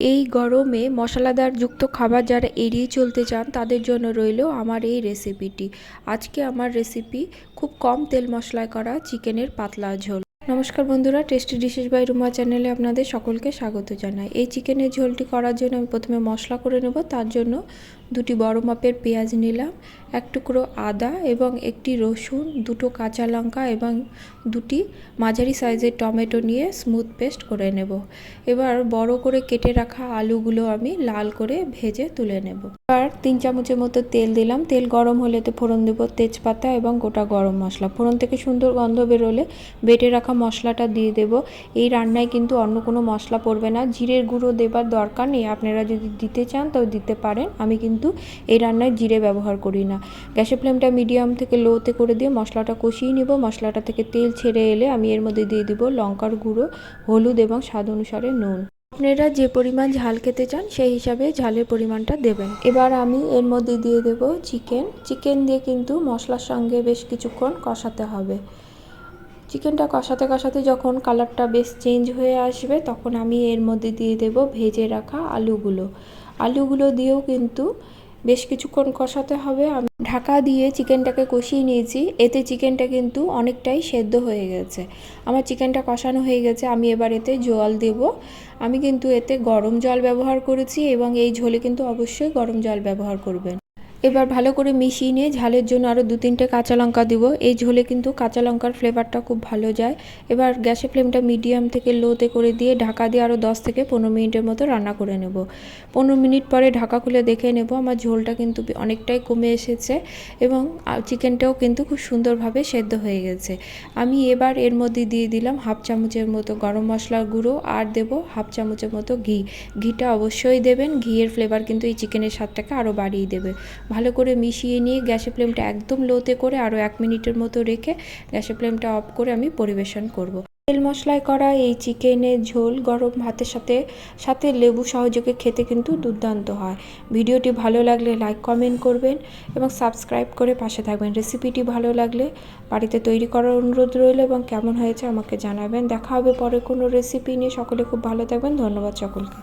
এই গরমে মশলাদার যুক্ত খাবার যারা এড়িয়ে চলতে চান, তাদের জন্য রইল আমার এই রেসিপিটি আজকে আমার রেসিপি খুব কম তেল মশলায় করা, চিকেনের পাতলা ঝোল। নমস্কার বন্ধুরা টেস্টি ডিশেস বাই রুমা চ্যানেলে আপনাদের সকলকে স্বাগত জানাই। এই চিকেনের ঝোলটি করার জন্য আমি প্রথমে মশলা করে নেব, তার জন্য দুটি বড় মাপের পেঁয়াজ নিলাম, এক টুকরো আদা এবং একটি রসুন, দুটো কাঁচা লঙ্কা এবং দুটি মাঝারি সাইজের টমেটো নিয়ে স্মুথ পেস্ট করে নেব। এবার বড় করে কেটে রাখা আলুগুলো আমি লাল করে ভেজে তুলে নেব। এবার তিন চামচের মতো তেল দিলাম, তেল গরম হলে তো ফোড়ন দেবো তেজপাতা এবং গোটা গরম মশলা। ফোড়ন থেকে সুন্দর গন্ধ বেরোলে বেটে রাখা মশলাটা দিয়ে দেব। এই রান্নায় কিন্তু অন্য কোনো মশলা পড়বে না। জিরের গুঁড়ো দেবার দরকার নেই। আপনারা যদি দিতে চান তাও দিতে পারেন। আমি কিন্তু এই রান্নায় জিরে ব্যবহার করি না। গ্যাসের ফ্লেমটা মিডিয়াম থেকে লোতে করে দিয়ে মশলাটা কষিয়ে নেব। মশলাটা থেকে তেল ছেড়ে এলে আমি এর মধ্যে দিয়ে দিব লঙ্কার গুঁড়ো, হলুদ এবং স্বাদ অনুসারে নুন। আপনারা যে পরিমাণ ঝাল খেতে চান সেই হিসাবে ঝালের পরিমাণটা দেবেন। এবার আমি এর মধ্যে দিয়ে দেব চিকেন। চিকেন দিয়ে কিন্তু মশলার সঙ্গে বেশ কিছুক্ষণ কষাতে হবে। চিকেনটা কষাতে কষাতে যখন কালারটা বেশ চেঞ্জ হয়ে আসবে, তখন আমি এর মধ্যে দিয়ে দেব ভেজে রাখা আলুগুলো। আলুগুলো দিয়েও কিন্তু বেশ কিছুক্ষণ কষাতে হবে। আমি ঢাকা দিয়ে চিকেনটাকে কষিয়ে নিয়েছি। এতে চিকেনটা কিন্তু অনেকটাই সেদ্ধ হয়ে গেছে। আমার চিকেনটা কষানো হয়ে গেছে। আমি এবার এতে জল দেব। আমি কিন্তু এতে গরম জল ব্যবহার করেছি এবং এই ঝোলে কিন্তু অবশ্যই গরম জল ব্যবহার করবেন। এবার ভালো করে মিশিয়ে নিয়ে ঝালের জন্য আরও দু তিনটে কাঁচা লঙ্কা দিব। এই ঝোলে কিন্তু কাঁচা লঙ্কার ফ্লেভারটা খুব ভালো যায়। এবার গ্যাসের ফ্লেমটা মিডিয়াম থেকে লোতে করে দিয়ে ঢাকা দিয়ে আরও দশ থেকে পনেরো মিনিটের মতো রান্না করে নেব। পনেরো মিনিট পরে ঢাকা খুলে দেখে নেব, আমার ঝোলটা কিন্তু অনেকটাই কমে এসেছে এবং চিকেনটাও কিন্তু খুব সুন্দরভাবে সেদ্ধ হয়ে গেছে। আমি এবার এর মধ্যে দিয়ে দিলাম হাফ চামচের মতো গরম মশলার গুঁড়ো আর দেব হাফ চামচের মতো ঘি। ঘিটা অবশ্যই দেবেন, ঘিয়ের ফ্লেভার কিন্তু এই চিকেনের স্বাদটাকে আরও বাড়িয়ে দেবে। ভালো করে মিশিয়ে নিয়ে গ্যাসের ফ্লেমটা একদম লোতে করে আরও এক মিনিটের মতো রেখে গ্যাসের ফ্লেমটা অফ করে আমি পরিবেশন করব। তেল মশলায় করা এই চিকেনের ঝোল গরম ভাতের সাথে সাথে লেবু সহযোগে খেতে কিন্তু দুর্দান্ত হয়। ভিডিওটি ভালো লাগলে লাইক, কমেন্ট করবেন এবং সাবস্ক্রাইব করে পাশে থাকবেন। রেসিপিটি ভালো লাগলে বাড়িতে তৈরি করার অনুরোধ রইল এবং কেমন হয়েছে আমাকে জানাবেন। দেখা হবে পরে কোনো রেসিপি নিয়ে। সকলে খুব ভালো থাকবেন। ধন্যবাদ সকলকে।